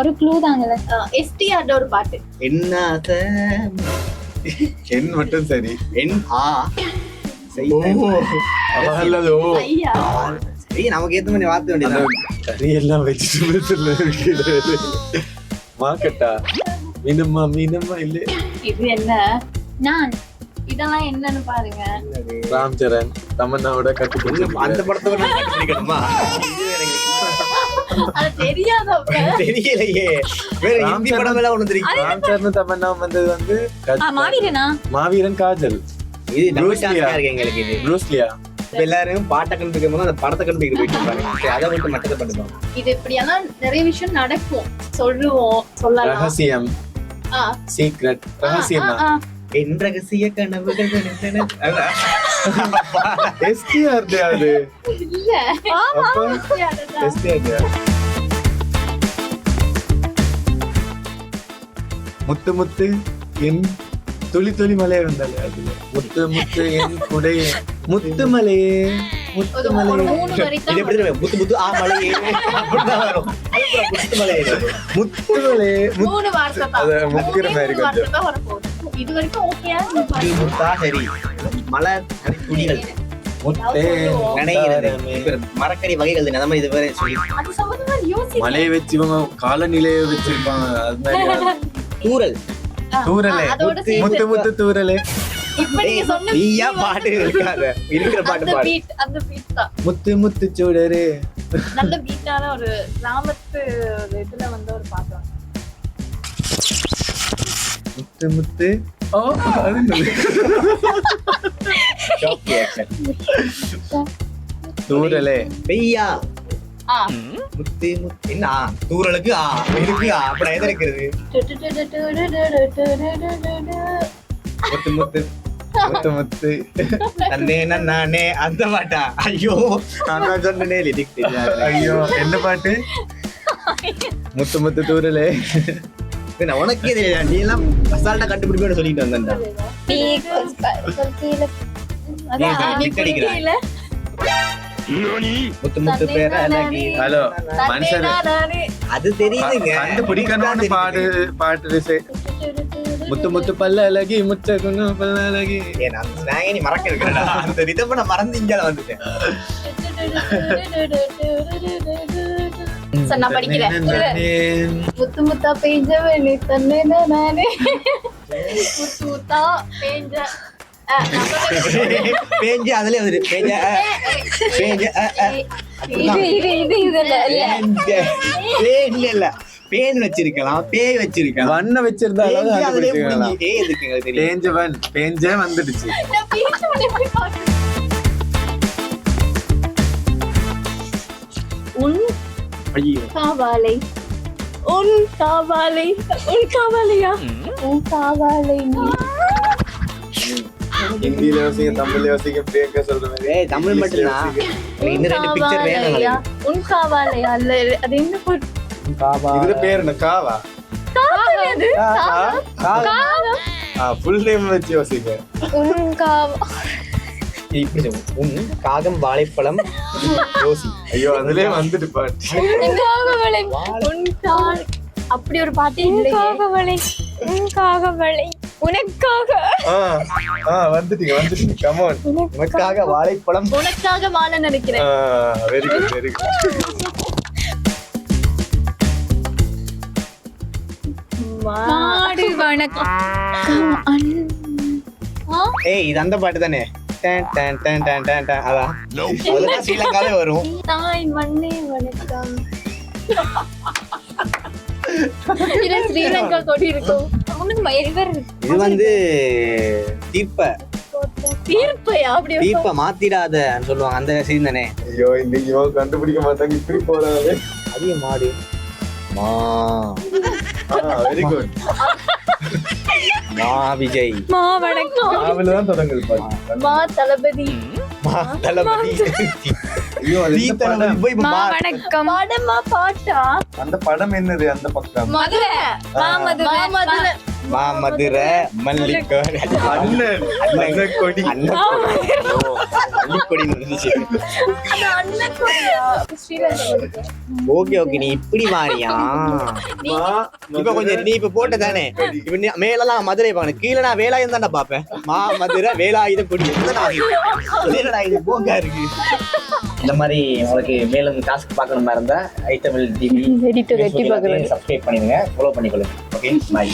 ஒரு க்ளூ தாங்கல எஸ்டிஆர்ட ஒரு பாட்டு. என்ன? என் மட்டும் சரி. என் ஆ. சரி, ஓ. நமக்கு ஏத்த மாதிரி வார்த்தை அந்த வேண்டியது கறி எல்லாம் வெஜிடபிள்ஸ்ல இருக்குது மார்க்கெட்டா? மீனம்மா இல்ல இது என்ன? நான். இதெல்லாம் என்னன்னு பாருங்க. ராம் சரண் தமன்னாவோட கட்டு அந்த படத்தை நான் தெரியலையே. வேற ஹிந்தி படம் எல்லாம் ஒண்ணு தெரியும். தமன்னா வந்தது வந்து மாவீரனா? மாவீரன் காஜல். இது எங்களுக்கு இது. ப்ரூஸ்லியா எல்லாரும் பாட்டை கண்டுபிடிக்கும் போது அந்த படத்தை கண்டுபிடிக்க போயிட்டு இருப்பாங்க. அதை மட்டும் மட்டத்தை பண்ணுவாங்க இது இப்படியெல்லாம் நிறைய விஷயம் நடக்கும். சொல்லுவோம் சொல்லலாம். ரகசியம். ஆ, சீக்ரெட் ரகசியமா. என் ரகசிய கனவுகள் எஸ்டிஆர் அது. இல்ல. எஸ்டிஆர் முத்து முத்து என் துளி துளி மலையே வந்தாலே அதுல. முத்து முத்து என் குடை. முத்து மலையே முத்து மலையே இது எப்படி? புத்து புத்து ஆ மலையே அப்படிதான் வரும். புத்து மலையே. முத்து மலையே முத்து முக்கிற மாதிரி கொஞ்சம். இது வரைக்கும் ஓகேயா இது முத்தா சரி மலர் துணிகள். மரக்கறி வகைகள் அந்த மாதிரி இது வேற சொல்லி மலையை வச்சு இவங்க காலநிலையை வச்சிருப்பாங்க. அது மாதிரி தூரல் முத்து முத்து தூரலே நீயா பாட்டு இருக்காத இருக்கிற பாட்டு அந்த பாடு. பீட் அந்த பீட் தான். முத்து முத்து சூடரே. நல்ல பீட்டான ஒரு கிராமத்து இதுல வந்து ஒரு பாட்டு. முத்து முத்து. ஓ. தூரலே. பெய்யா. ஆ. முத்து முத்து. என்ன? தூரலுக்கு ஆ இருக்கு ஆ. அப்படி எது இருக்கிறது முத்து முத்து. முத்து முத்து. தன்னே நானே அந்த பாட்டா? ஐயோ. நான் சொன்னனே லிரிக் தெரியாது. ஐயோ. என்ன பாட்டு? முத்து முத்து தூரலே. நான் உனக்கே தெரியாது நீ எல்லாம் அசால்ட்டா கண்டுபிடிப்பேன்னு சொல்லிட்டு வந்தேன்டா நீ கீழே அதான்? முத்து முத்து பேர அழகி ஹலோ மனுஷன். அது தெரியுதுங்க கண்டுபிடிக்கணும்னு பாடு பாட்டு. முத்து முத்து பல்ல அழகி முத்த குன்னு பல்ல அழகி ஏன் அந்த நீ மறக்க இருக்கிறடா அந்த ரிதம் நான் மறந்து இங்க வந்துட்டேன் சரி, நான் படிக்கிறேன் முத்து முத்தா பெய்ஞ்ச வேணி தன்னே நானே. முத்து முத்தா. பேஞ்சு பேஞ்ச. இது இது இது இல்ல. இல்ல இல்ல. பேன் வச்சிருக்கலாம் பேய் வச்சிருக்கலாம். வண்ண வச்சிருந்தா அளவு பேஞ்சு அதுலயே கண்டுபிடிச்சிக்கலாம். முடிஞ்சு. ஏய் எதுக்கு எங்களுக்கு தெரியும். பேஞ்சவன் பேஞ்சே வந்துடுச்சு. உன் காவாலை உன் காவாலை உன் காவாலையா உன் காவாலை நீ. ஹிந்தியில யோசிக்க தமிழ்ல யோசிக்க பிரியங்கா சொல்ற மாதிரி. ஏய் தமிழ் மட்டும்தான் எனக்கு இன்னும் ரெண்டு பிக்சர் வேணும் உன் காவாலையா அல்ல அது என்ன போட்டு இதுல பேர் என்ன? காவா? காவல் ஆ ஃபுல் நேம் வச்சு யோசிக்க உன் காவ இப்படி காகம் வாழைப்பழம் ஐயோ அதுலயே வந்துட்டு பாட்டு. காகவளை உன் கால் அப்படி ஒரு பாட்டே இல்லையே. காகவளை உன் காகவளை. உனக்காக. ஆ வந்துட்டீங்க உனக்காக. வாழைப்பழம். உனக்காக வாழ நினைக்கிறேன் வெரி குட் வெரி குட் மாடு வணக்கம். ஏய் இது அந்த பாட்டு தானே? டன், டன், டன், டன், டன், டன். அதான். அதெல்லாம் வரும். தாய் மண்ணே வணக்கம். இது ஸ்ரீலங்கா கொடி இருக்கும் அவனுக்கு ம- இவர் இது வந்து தீர்ப்ப. தீர்ப்பையா? அப்படி ஒரு தீர்ப்ப மாத்திடாத சொல்லுவாங்க. அந்த சீன் தானே. ஐயோ இன்னைக்கு இவன் கண்டுபிடிக்க மாட்டாங்க. இப்படி அதிக மாடு. மா. வெரி குட் மா விஜய். மா வணக்கம். நாவல தான் தொடங்குது பாட்டு மா தளபதி. மா தளபதி. ஐயோ அது என்ன படம்? மா மா வணக்கம். படமா பாட்டா? அந்த படம் என்னது அந்த பக்கம்? மதுரை. மாமதுரை மாமதுரை மா மதுரை மல்லிகை அண்ணன் அண்ணன் கொடி அண்ணன். ஓகே ஓகே நீ இப்படி மாறியா? இப்ப கொஞ்சம் நீ இப்ப போட்ட தானே இப்ப நீ மேலலாம் மதுரை பாக்கணும். கீழே நான் வேலாயுதம் தான்டா பாப்பேன். மா மதுரை வேலாயுதம் கொடி. என்னடா இது? போக்கா இருக்கு. இந்த மாதிரி உங்களுக்கு மேலும் டாஸ்க் பார்க்கணுமா இருந்தா ஐத்தமிழ் TV Ready to get subscribe பண்ணிடுங்க. ஃபாலோ பண்ணிக்கொள்ளுங்க. Okay bye